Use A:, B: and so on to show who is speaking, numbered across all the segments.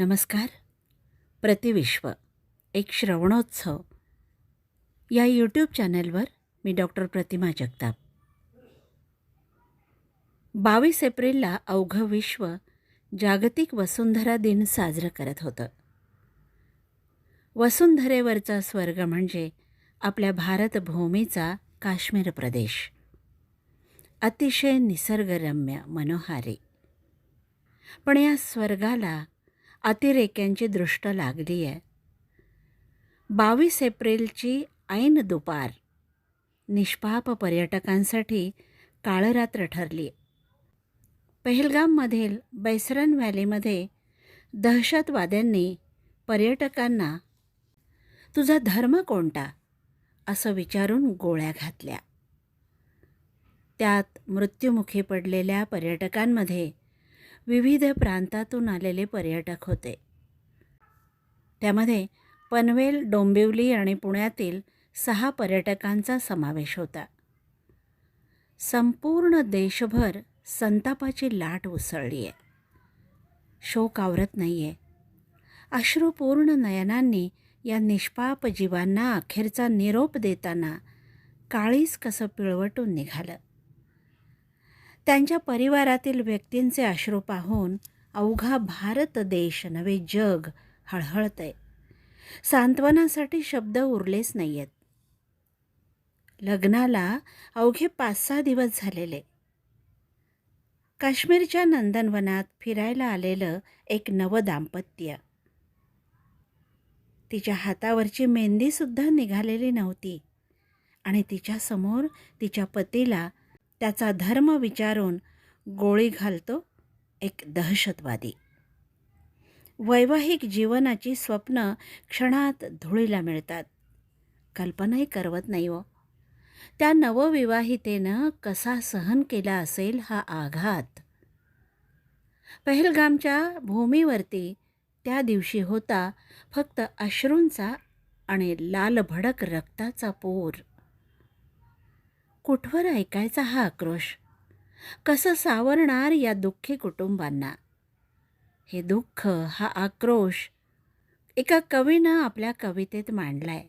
A: नमस्कार. प्रतिविश्व एक श्रवणोत्सव. या यूट्यूब चॅनलवर मी डॉक्टर प्रतिमा जगताप. बावीस एप्रिलला अवघं विश्व जागतिक वसुंधरा दिन साजरं करत होतं. वसुंधरेवरचा स्वर्ग म्हणजे आपल्या भारतभूमीचा काश्मीर प्रदेश. अतिशय निसर्गरम्य मनोहारी. पण या स्वर्गाला अतिरेक्यांची दृष्ट लागली आहे. बावीस एप्रिलची ऐन दुपार निष्पाप पर्यटकांसाठी काळरात्र ठरली. पहलगाममधील बैसरन व्हॅलीमध्ये दहशतवाद्यांनी पर्यटकांना तुझा धर्म कोणता? असं विचारून गोळ्या घातल्या. त्यात मृत्युमुखी पडलेल्या पर्यटकांमध्ये विविध प्रांतातून आलेले पर्यटक होते. त्यामध्ये पनवेल डोंबिवली आणि पुण्यातील सहा पर्यटकांचा समावेश होता. संपूर्ण देशभर संतापाची लाट उसळली आहे शोक आवरत नाही आहे अश्रुपूर्ण नयनांनी या निष्पाप जीवांना अखेरचा निरोप देताना काळीच कसं पिळवटून निघालं. त्यांच्या परिवारातील व्यक्तींचे अश्रू पाहून अवघा भारत देश नवे जग हळहळतंय सांत्वनासाठी शब्द उरलेच नाही आहेत लग्नाला अवघे पाच सहा दिवस झालेले. काश्मीरच्या नंदनवनात फिरायला आलेलं एक नवं दाम्पत्य. तिच्या हातावरची मेहंदीसुद्धा निघालेली नव्हती आणि तिच्यासमोर तिच्या पतीला त्याचा धर्म विचारून गोळी घालतो एक दहशतवादी. वैवाहिक जीवनाची स्वप्न क्षणात धुळीला मिळतात. कल्पनाही करवत नाही हो. त्या नवविवाहितेनं कसा सहन केला असेल हा आघात. पहलगामच्या भूमीवरती त्या दिवशी होता फक्त अश्रूंचा आणि लालभडक रक्ताचा पूर. कुठवर ऐकायचा हा आक्रोश? कसं सावरणार या दुःखी कुटुंबांना? हे दुःख हा आक्रोश एका कवीनं आपल्या कवितेत मांडलाय.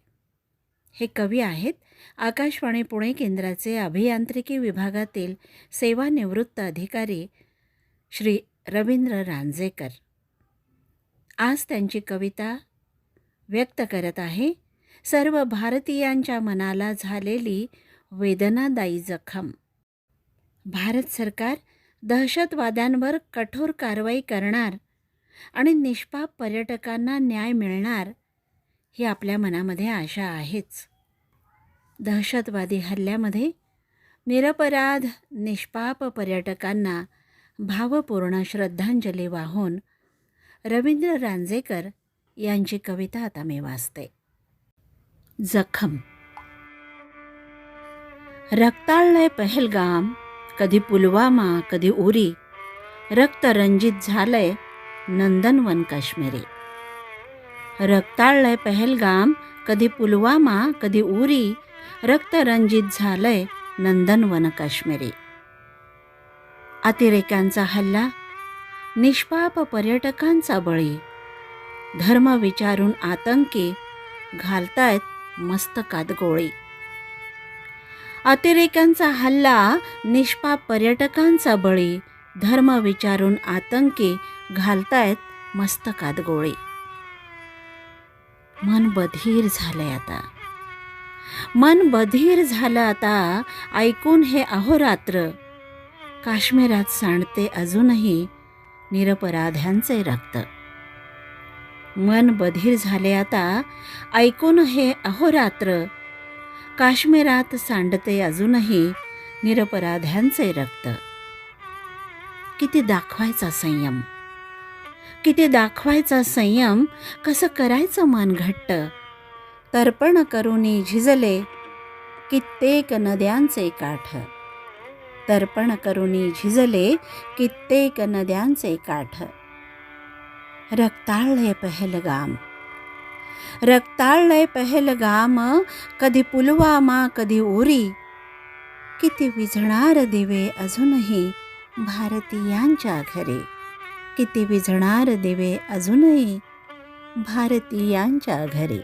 A: हे कवी आहेत आकाशवाणी पुणे केंद्राचे अभियांत्रिकी विभागातील सेवानिवृत्त अधिकारी श्री रवींद्र रांजेकर. आज त्यांची कविता व्यक्त करत आहे सर्व भारतीयांच्या मनाला झालेली वेदनादायी जखम. भारत सरकार दहशतवाद्यांवर कठोर कारवाई करणार आणि निष्पाप पर्यटकांना न्याय मिळणार ही आपल्या मनामध्ये आशा आहेच. दहशतवादी हल्ल्यामध्ये निरपराध निष्पाप पर्यटकांना भावपूर्ण श्रद्धांजली वाहून रवींद्र रांजेकर यांची कविता आता मी वाचते. जखम रक्ताळलंय पहलगाम कधी पुलवामा कधी उरी. रक्तरंजित झालंय नंदनवन काश्मीरी. रक्ताळलंय पहलगाम कधी पुलवामा कधी उरी. रक्तरंजित झालंय नंदनवन काश्मीरी. अतिरेक्यांचा हल्ला निष्पाप पर्यटकांचा बळी. धर्म विचारून आतंकी घालतायत मस्तकात गोळी. अतिरेक्यांचा हल्ला निष्पाप पर्यटकांचा बळी धर्म विचारून आतंकी घालतायत मस्तकात गोळी. मन बधीर झालंय आता. मन बधीर झालं आता ऐकून हे अहोरात्र. काश्मीरात सांडते अजूनही निरपराध्यांचे रक्त. मन बधीर झाले आता ऐकून हे अहोरात्र. काश्मीरात सांडते अजूनही निरपराध्यांचे रक्त. किती दाखवायचा संयम. किती दाखवायचा संयम कसं करायचं मन घट्ट तर्पण करुनी झिजले कित्येक नद्यांचे काठ. तर्पण करुनी झिजले कित्येक नद्यांचे काठ. रक्ताळले पहलगाम. रक्ताळलंय पहलगाम कधी पुलवामा कधी उरी. किती विझणार दिवे अजूनही भारतीयांच्या घरे. किती विझणार दिवे अजूनही भारतीयांच्या घरी.